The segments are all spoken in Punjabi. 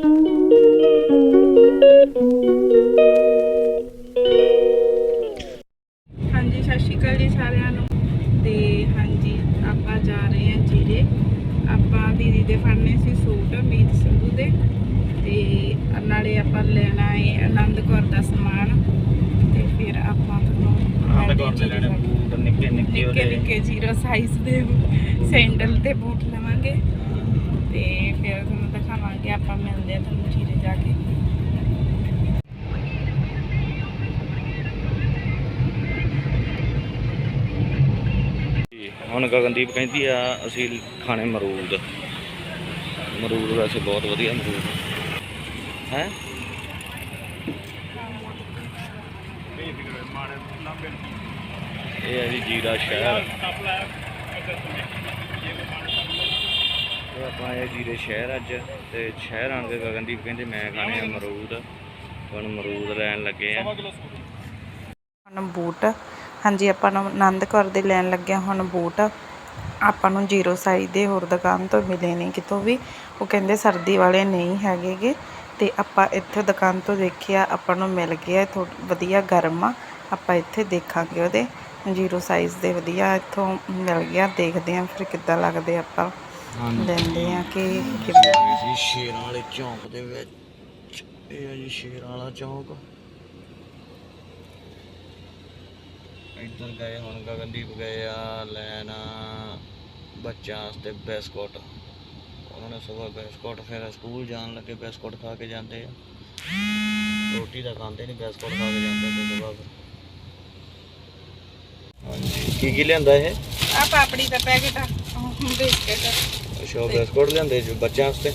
ਹਾਂਜੀ ਸਤਿ ਸ਼੍ਰੀ ਅਕਾਲ ਜੀ ਸਾਰਿਆਂ ਨੂੰ। ਤੇ ਹਾਂਜੀ ਆਪਾਂ ਜਾ ਰਹੇ ਹਾਂ ਜੀਰੇ। ਆਪਾਂ ਦੀਦੀ ਦੇ ਫੜਨੇ ਸੀ ਸੂਟ ਮੀਤ ਸੰਧੂ ਦੇ। ਤੇ ਨਾਲੇ ਆਪਾਂ ਲੈਣਾ ਹੈ ਆਨੰਦ ਕੌਰ ਦਾ ਸਮਾਨ। ਤੇ ਫਿਰ ਆਪਾਂ ਤੁਹਾਨੂੰ ਆਨੰਦ ਕੌਰ ਦੇ ਲੈਣੇ ਬੂਟ ਨਿੱਕੇ ਨਿੱਕੇ ਨਿੱਕੇ ਉਹਦੇ ਨਿੱਕੇ ਜ਼ੀਰੋ ਸਾਈਜ਼ ਦੇ ਸੈਂਡਲ ਤੇ ਬੂਟ ਲਵਾਂਗੇ। ਤੇ ਫਿਰ ਤੁਹਾਨੂੰ ਆਪਾਂ ਮਿਲਦੇ ਆ ਤੁਹਾਨੂੰ ਜੀਰੇ ਜਾ ਕੇ। ਹੁਣ ਗਗਨਦੀਪ ਕਹਿੰਦੀ ਆ, ਅਸੀਂ ਖਾਣੇ ਮਰੂਦ ਮਰੂਦ ਵੈਸੇ ਬਹੁਤ ਵਧੀਆ ਮਰੂਦ ਹੈ? ਇਹ ਹੈ ਜੀ ਜੀਰਾ ਸ਼ਹਿਰ ਇਹ ਆਪਾਂ ਇਹ ਜੀਰੇ ਸ਼ਹਿਰ ਅੱਜ ਤੇ ਸ਼ਹਿਰ ਆਣ ਕੇ ਗਗਨਦੀਪ ਕਹਿੰਦੇ ਮੈਂ ਖਾਣੇ ਆ ਮਰੂਦ ਹੁਣ ਮਰੂਦ ਲੈਣ ਲੱਗੇ ਆ। ਹੁਣ ਬੂਟ। ਹਾਂਜੀ ਆਪਾਂ ਨੂੰ ਆਨੰਦ ਕੌਰ ਦੇ ਲੈਣ ਲੱਗਿਆ ਹੁਣ ਬੂਟ। ਆਪਾਂ ਨੂੰ ਜ਼ੀਰੋ ਸਾਈਜ਼ ਦੇ ਹੋਰ ਦੁਕਾਨ ਤੋਂ ਮਿਲੇ ਨਹੀਂ ਕਿਤੋਂ ਵੀ। ਉਹ ਕਹਿੰਦੇ ਸਰਦੀ ਵਾਲੇ ਨਹੀਂ ਹੈਗੇਗੇ। ਤੇ ਆਪਾਂ ਇੱਥੇ ਦੁਕਾਨ ਤੋਂ ਦੇਖਿਆ ਆਪਾਂ ਨੂੰ ਮਿਲ ਗਿਆ ਵਧੀਆ ਗਰਮ ਆ। ਆਪਾਂ ਇੱਥੇ ਦੇਖਾਂਗੇ ਉਹਦੇ। ਜ਼ੀਰੋ ਸਾਈਜ਼ ਦੇ ਵਧੀਆ ਇੱਥੋਂ ਮਿਲ ਗਿਆ। ਦੇਖਦੇ ਆਂ ਫਿਰ ਕਿੱਦਾਂ ਲੱਗਦੇ ਆਪਾਂ। ਲੈਂਦੇ ਆ ਕਿ ਕਿਵੇਂ? ਜੀ ਸ਼ੇਰਾਂ ਵਾਲੇ ਚੌਂਕ ਦੇ ਵਿੱਚ ਇਹ ਹੈ ਜੀ ਸ਼ੇਰਾਂ ਵਾਲਾ ਚੌਂਕ। ਇੱਧਰ ਗਏ ਹੁਣ ਗਗਨਦੀਪ ਗਏ ਆ ਲੈਣ ਬੱਚਿਆਂ ਵਾਸਤੇ ਬਿਸਕੁਟ। ਉਹਨਾਂ ਨੇ ਸਵੇਰ ਬਿਸਕੁਟ ਫਿਰ ਸਕੂਲ ਜਾਣ ਲੱਗੇ ਬਿਸਕੁਟ ਖਾ ਕੇ ਜਾਂਦੇ ਆ। ਰੋਟੀ ਤਾਂ ਖਾਂਦੇ ਨਹੀਂ ਬਿਸਕੁਟ ਖਾ ਕੇ ਜਾਂਦੇ ਤੇ ਸਵੇਰ ਹਾਂਜੀ ਕੀ ਕੀ ਲਿਆਂਦਾ ਇਹ? ਆ ਪਾਪੜੀ ਦਾ ਪੈਕੇਟ ਆ ਬਿਸਕਟ ਅੱਛਾ ਬਿਸਕੁਟ ਲਿਆਂਦੇ ਜੀ ਬੱਚਿਆਂ ਵਾਸਤੇ?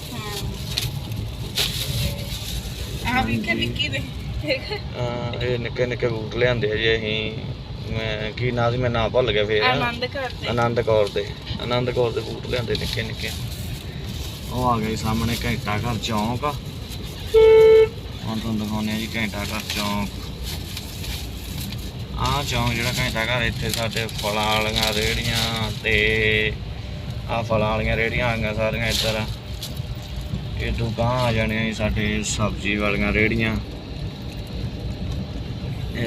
ਆ ਵੀ ਕਿ ਵਿੱਕੀ ਦੇ। ਅਹ ਇਹ ਨਿੱਕੇ ਨਿੱਕੇ ਬੂਟ ਲਿਆਂਦੇ ਆ ਜੀ ਅਸੀਂ। ਮੈਂ ਕੀ ਨਾਂ ਸੀ ਮੈਂ ਨਾਂ ਭੁੱਲ ਗਿਆ ਫੇਰ। ਆਨੰਦ ਕਰਦੇ ਆਨੰਦ ਕੌਰ ਦੇ। ਆਨੰਦ ਕੌਰ ਦੇ ਬੂਟ ਲਿਆਂਦੇ ਨਿੱਕੇ ਨਿੱਕੇ। ਉਹ ਆ ਗਏ ਸਾਹਮਣੇ ਘੰਟਾ ਘਰ ਚੌਂਕ ਆ। ਹੁਣ ਤੁਹਾਨੂੰ ਦਿਖਾਉਂਦੇ ਆ ਜੀ ਘੰਟਾ ਘਰ ਚੌਂਕ। ਆਹ ਚੌਂਕ ਜਿਹੜਾ ਘੰਟਾ ਘਰ ਇੱਥੇ ਸਾਡੇ ਫਲਾਂ ਵਾਲੀਆਂ ਰੇੜੀਆਂ ਤੇ ਆ ਫਲਾਂ ਵਾਲੀਆਂ ਰੇੜੀਆਂ ਆ ਗਈਆਂ ਸਾਰੀਆਂ ਇੱਧਰ। ਇਹ ਦੁਕਾਨ ਆ ਜਾਣੀਆਂ ਜੀ ਸਾਡੇ ਸਬਜ਼ੀ ਵਾਲੀਆਂ ਰੇੜੀਆਂ।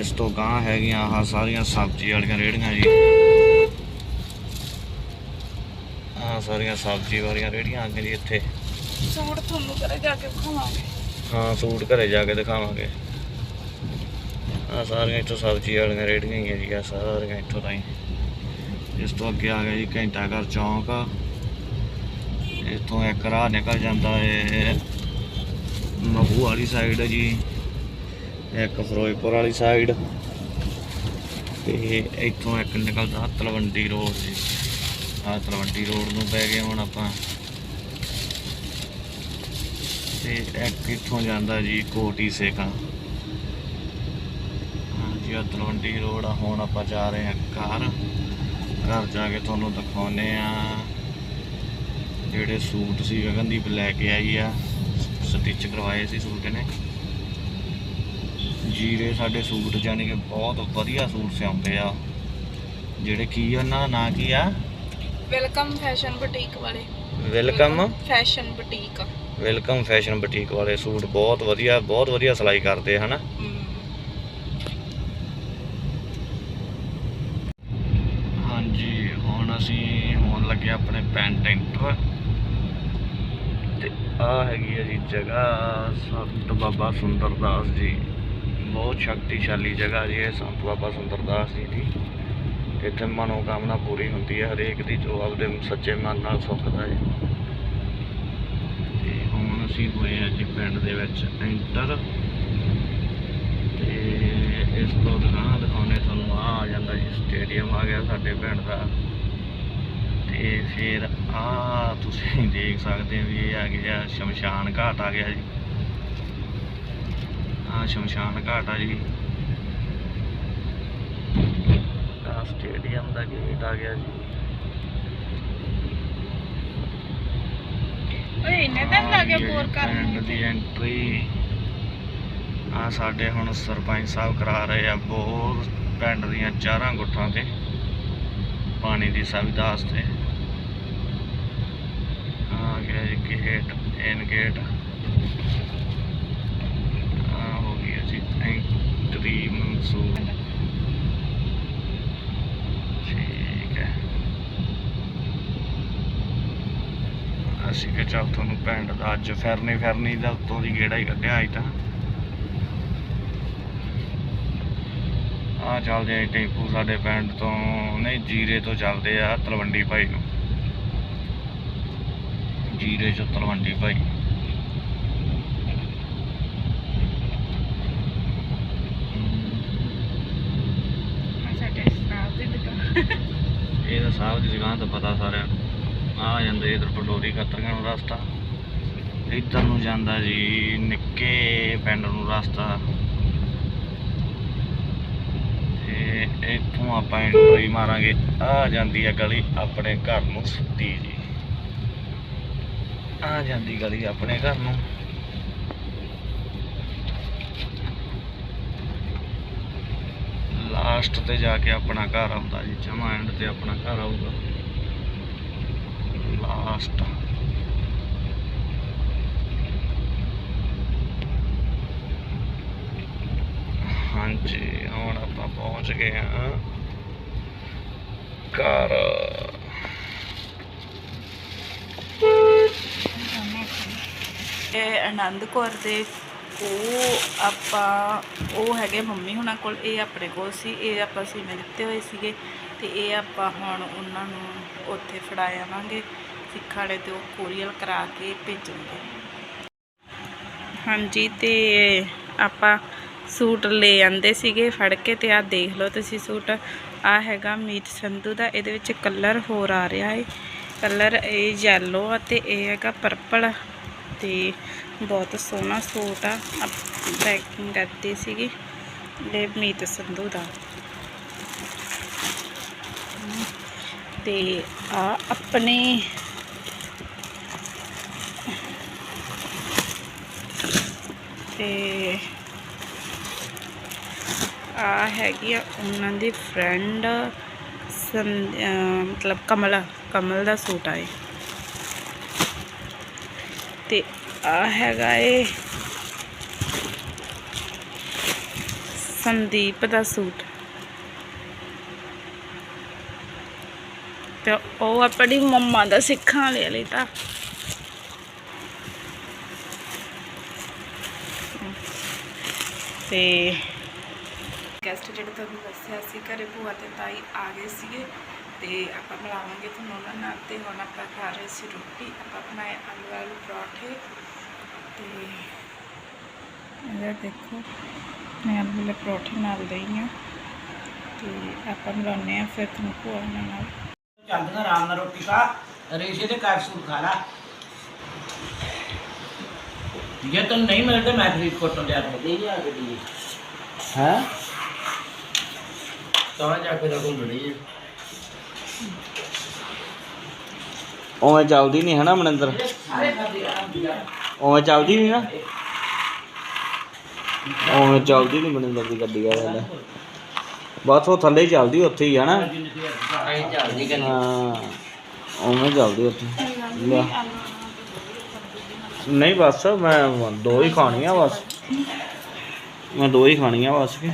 ਇਸ ਤੋਂ ਗਾਂ ਹੈਗੀਆਂ ਆਹ ਸਾਰੀਆਂ ਸਬਜ਼ੀ ਵਾਲੀਆਂ ਰੇੜੀਆਂ ਜੀ। ਆਹ ਸਾਰੀਆਂ ਸਬਜ਼ੀ ਵਾਲੀਆਂ ਰੇੜੀਆਂ ਆ ਗਈਆਂ ਜੀ ਇੱਥੇ। ਸੂਟ ਤੁਹਾਨੂੰ ਕਰੇ ਜਾ ਕੇ ਵਿਖਾਵਾਂਗੇ। ਹਾਂ ਸੂਟ ਘਰੇ ਜਾ ਕੇ ਦਿਖਾਵਾਂਗੇ। ਆ ਸਾਰੀਆਂ ਇੱਥੋਂ ਸਬਜ਼ੀ ਵਾਲੀਆਂ ਰੇੜੀਆਂ ਹੀ ਆ ਜੀ ਆ ਸਾਰੀਆਂ ਇੱਥੋਂ ਤਾਂ ਹੀ ਇਸ ਤੋਂ ਅੱਗੇ ਆ ਗਿਆ ਜੀ ਘੰਟਾ ਘਰ ਚੌਂਕ। ਇੱਥੋਂ ਇੱਕ ਰਾਹ ਨਿਕਲ ਜਾਂਦਾ ਹੈ ਮਹੂ ਵਾਲੀ ਸਾਈਡ ਜੀ, ਇੱਕ ਫਿਰੋਜ਼ਪੁਰ ਵਾਲੀ ਸਾਈਡ ਤੇ ਇੱਥੋਂ ਇੱਕ ਨਿਕਲਦਾ ਤਲਵੰਡੀ ਰੋਡ ਜੀ। ਆ ਤਲਵੰਡੀ ਰੋਡ ਨੂੰ ਪੈ ਗਏ ਹੁਣ ਆਪਾਂ। ਤੇ ਇੱਕ ਇੱਥੋਂ ਜਾਂਦਾ ਜੀ ਕੋਟੀ ਸੇਖਾ। ਹਾਂਜੀ, ਆਹ ਤਲਵੰਡੀ ਰੋਡ ਆ, ਹੁਣ ਆਪਾਂ ਜਾ ਰਹੇ ਹਾਂ ਘਰ। ਘਰ ਜਾ ਕੇ ਤੁਹਾਨੂੰ ਦਿਖਾਉਨੇ ਆ ਜਿਹੜੇ ਸੂਟ ਸੀ ਗਗਨਦੀਪ ਲੈ ਕੇ ਆਈ ਆ। ਸਟਿਚ ਕਰਵਾਏ ਸੀ ਸੂਟ ਨੇ ਜੀਰੇ ਸਾਡੇ ਸੂਟ ਜਾਨੀ ਕਿ ਬਹੁਤ ਵਧੀਆ ਸੂਟ ਸਿਉਂਦੇ ਆ। ਜਿਹੜੇ ਕੀ ਉਹਨਾਂ ਦਾ ਨਾਂ ਕੀ ਆ? ਵੈਲਕਮ ਫੈਸ਼ਨ ਬੁਟੀਕ ਵਾਲੇ। Welcome. Fashion boutique. Welcome fashion boutique ਵਾਲੇ ਸੂਟ ਬਹੁਤ ਵਧੀਆ ਬਹੁਤ ਵਧੀਆ ਸਿਲਾਈ ਕਰਦੇ ਹਨਾ? ਜੀ ਹੁਣ ਅਸੀਂ ਹੋਣ ਲੱਗੇ ਆਪਣੇ ਪੈਂਟ ਐਂਟਰ। ਤੇ ਆ ਹੈਗੀ ਹੈ ਜੀ ਜਗ੍ਹਾ, ਸੰਤ ਬਾਬਾ ਸੁੰਦਰਦਾਸ ਜੀ। ਬਹੁਤ ਸ਼ਕਤੀਸ਼ਾਲੀ ਜਗ੍ਹਾ ਜੀ ਇਹ, ਸੰਤ ਬਾਬਾ ਸੁੰਦਰਦਾਸ ਜੀ ਦੀ। ਇੱਥੇ ਮਨੋਕਾਮਨਾ ਪੂਰੀ ਹੁੰਦੀ ਹੈ ਹਰੇਕ ਦੀ ਜੋ ਆਪਦੇ ਸੱਚੇ ਮਨ ਨਾਲ ਸੁੱਖਦਾ ਹੈ ਤੇ ਹੁਣ ਅਸੀਂ ਹੋਏ ਆ ਜੀ ਪਿੰਡ ਦੇ ਵਿੱਚ ਐਂਟਰ। ਇਸ ਤੋਂ ਦਿਖਾਉਣਾ ਦਿਖਾਉਣੇ ਤੁਹਾਨੂੰ ਆ ਆ ਜਾਂਦਾ ਜੀ ਸਟੇਡੀਅਮ ਆ ਗਿਆ ਸਾਡੇ ਪਿੰਡ ਦਾ। ਤੇ ਫਿਰ ਆ ਤੁਸੀਂ ਦੇਖ ਸਕਦੇ ਹੋ ਵੀ ਇਹ ਆ ਗਿਆ ਸ਼ਮਸ਼ਾਨ ਘਾਟ ਆ ਗਿਆ ਜੀ। ਆ ਸ਼ਮਸ਼ਾਨ ਘਾਟ ਆ ਜੀ। ਆ ਸਟੇਡੀਅਮ ਦਾ ਗੇਟ ਆ ਗਿਆ ਜੀ। ਓਏ ਇੰਨੇ ਦਿਨ ਲੱਗੇ ਬੋਰ ਕਰਨ ਦੀ ਐਂਟਰੀ ਆ ਸਾਡੇ ਹੁਣ ਸਰਪੰਚ ਸਾਹਿਬ ਕਰਾ ਰਹੇ ਆ ਬਹੁਤ ਪਿੰਡ ਦੀਆਂ ਚਾਰਾਂ ਗੁੱਠਾਂ ਤੇ ਪਾਣੀ ਦੀ ਸੁਵਿਧਾ ਵਾਸਤੇ ਆ ਗਿਆ ਜੀ ਗੇਟ ਐਨ ਗੇਟ ਆ ਹੋ ਗਿਆ ਜੀ ਐਂਟਰੀ ਮਨਸੂਰ ਠੀਕ ਹੈ। ਅਸੀਂ ਕਿਹਾ ਚਾਹ ਤੁਹਾਨੂੰ ਪਿੰਡ ਦਾ ਅੱਜ ਫੈਰਨੀ ਫਿਰਨੀ ਦਾ ਉੱਤੋਂ ਦੀ ਗੇੜਾ ਹੀ ਕੱਢਿਆ ਅੱਜ ਤਾਂ। ਆ ਚੱਲਦੇ ਆ ਟੈਂਪੂ ਸਾਡੇ ਪਿੰਡ ਤੋਂ ਨਹੀਂ ਜੀਰੇ ਤੋਂ ਚੱਲਦੇ ਆ ਤਲਵੰਡੀ ਭਾਈ ਨੂੰ। ਜੀਰੇ ਚੋਂ ਤਲਵੰਡੀ ਭਾਈ। ਇਹ ਤਾਂ ਸਾਹਿਬ ਦੀ ਦੁਕਾਨ ਤਾਂ ਪਤਾ ਸਾਰਿਆਂ ਨੂੰ। ਆ ਜਾਂਦੇ ਇਧਰ ਪਟੋਰੀ ਖੱਤਰੀਆਂ ਨੂੰ ਰਸਤਾ। ਇੱਧਰ ਨੂੰ ਜਾਂਦਾ ਜੀ ਨਿੱਕੇ ਪਿੰਡ ਨੂੰ ਰਸਤਾ। ਤੇ ਇੱਥੋਂ ਆਪਾਂ ਐਂਟਰੀ ਮਾਰਾਂਗੇ। ਆ ਜਾਂਦੀ ਆ ਗਲੀ ਆਪਣੇ ਘਰ ਨੂੰ ਸਿੱਧੀ ਜੀ। ਆ ਜਾਂਦੀ ਗਲੀ ਆਪਣੇ ਘਰ ਨੂੰ। ਲਾਸਟ ਤੇ ਜਾ ਕੇ ਆਪਣਾ ਘਰ ਆਉਂਦਾ ਜੀ, ਜਮਾ ਐਂਡ ਤੇ ਆਪਣਾ ਘਰ ਆਊਗਾ। ਲਾਸਟ ਹਾਂਜੀ ਹੁਣ ਆਪਾਂ ਪਹੁੰਚ ਗਏ ਹਾਂ ਘਰ ਇਹ ਆਨੰਦ ਕੌਰ ਦੇ ਉਹ ਆਪਾਂ, ਉਹ ਹੈਗੇ ਮੰਮੀ ਹੁਣਾਂ ਕੋਲ, ਇਹ ਆਪਣੇ ਕੋਲ ਸੀ, ਇਹ ਆਪਾਂ ਸੀਵੇਂ ਦਿੱਤੇ ਹੋਏ ਸੀਗੇ, ਤੇ ਇਹ ਆਪਾਂ ਹੁਣ ਉਹਨਾਂ ਨੂੰ ਉੱਥੇ ਫੜਾ ਆਵਾਂਗੇ, ਸਿੱਖ ਵਾਲੇ ਤੇ ਉਹ ਕੋਰੀਅਲ ਕਰਾ ਕੇ ਭੇਜਣਗੇ। ਹਾਂਜੀ, ਤੇ ਆਪਾਂ ਸੂਟ ਲੈ ਆਂਦੇ ਸੀਗੇ, ਫੜ ਕੇ ਤੇ ਆਹ ਦੇਖ ਲਓ ਤੁਸੀਂ ਸੂਟ। ਆ ਹੈਗਾ ਮੀਤ ਸੰਧੂ ਦਾ, ਇਹਦੇ ਵਿੱਚ ਕਲਰ ਹੋਰ ਆ ਰਿਹਾ ਹੈ ਕਲਰ ਇਹ ਯੈਲੋ ਆ ਤੇ ਇਹ ਹੈਗਾ ਪਰਪਲ ਤੇ ਬਹੁਤ ਸੋਹਣਾ ਸੂਟ ਆ ਪੈਕਿੰਗ ਕਰਤੀ ਸੀਗੀ ਇਹ ਮੀਤ ਸੰਧੂ ਦਾ। ਤੇ ਆ ਆਪਣੇ ਤੇ ਆ ਹੈਗੀ ਆ ਉਹਨਾਂ ਦੀ ਫਰੈਂਡ ਮਤਲਬ ਕਮਲ ਕਮਲ ਦਾ ਸੂਟ ਆਏ ਤੇ ਆ ਹੈਗਾ ਏ ਸੰਦੀਪ ਦਾ ਸੂਟ। ਤੇ ਉਹ ਆਪਣੀ ਮੰਮਾ ਦਾ ਸਿੱਖਾਂ ਲੈ ਲਈ ਤਾਂ। ਤੇ ਗੈਸਟ ਜਿਹੜੇ ਤੁਹਾਨੂੰ ਦੱਸਿਆ ਸੀ ਘਰੇ ਭੂਆ ਤੇ ਤਾਈ ਆ ਗਏ ਸੀਗੇ ਤੇ ਆਪਾਂ ਮਿਲਾਵਾਂਗੇ ਤੁਹਾਨੂੰ ਉਹਨਾਂ ਨਾਲ ਤੇ ਹੁਣ ਆਪਾਂ ਖਾ ਰਹੇ ਸੀ ਰੋਟੀ ਆਪਾਂ ਬਣਾਏ ਆਲੂ ਆਲੂ ਪਰੌਠੇ ਤੇ ਇਹਦਾ ਦੇਖੋ ਮੈਂ ਆਲੂ ਵਾਲੇ ਪਰੌਠੇ ਨਾਲ ਦਈ ਆ ਤੇ ਆਪਾਂ ਮਿਲਾਉਂਦੇ ਆ ਫਿਰ ਤੁਹਾਨੂੰ ਭੂਆ ਨਾਲ। ਚੱਲਦੀਆਂ ਆਰਾਮ ਨਾਲ ਰੋਟੀ ਖਾ ਰੇਸ਼ੇ ਦੇ ਕੈਪਸੂਲ ਖਾ ਲਾ। ਜੇ ਤੈਨੂੰ ਨਹੀਂ ਮਿਲਦਾ ਮੈਂ ਤੋਂ ਲਿਆ ਕੇ ਦੇ ਜਾ ਗੱਡੀ ਹੈ? ਤਾਂ ਜਾ ਕੇ ਰਗੋਂ ਬੜੀ ਹੈ ਉਵੇਂ ਚੱਲਦੀ ਨਹੀਂ ਹੈ ਨਾ ਮਨਿੰਦਰ ਉਵੇਂ ਚੱਲਦੀ ਨਹੀਂ ਨਾ ਉਵੇਂ ਚੱਲਦੀ ਨਹੀਂ ਮਨਿੰਦਰ ਦੀ ਗੱਡੀ ਆ ਵੇਲੇ ਬਸ ਉਹ ਥੱਲੇ ਹੀ ਚੱਲਦੀ ਉੱਥੇ ਹੀ ਆ ਨਾ ਆਈ ਚੱਲਦੀ ਹਾਂ ਉਵੇਂ ਚੱਲਦੀ ਉੱਥੇ। ਨਹੀਂ ਬਸ ਮੈਂ ਦੋ ਹੀ ਖਾਣੀਆਂ ਬਸ ਮੈਂ ਦੋ ਹੀ ਖਾਣੀਆਂ ਬਸ ਕੇ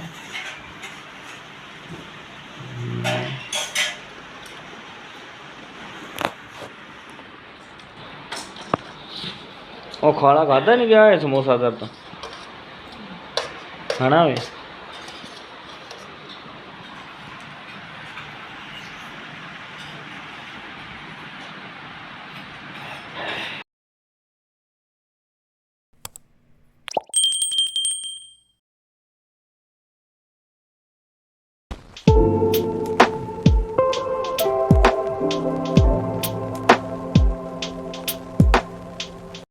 ਉਹ ਖਾਲਾ ਖਾਦਾ ਨਹੀਂ ਗਿਆ ਇਹ ਸਮੋਸਾ ਦਰ ਤੋਂ? ਖਾਣਾ ਵੇ।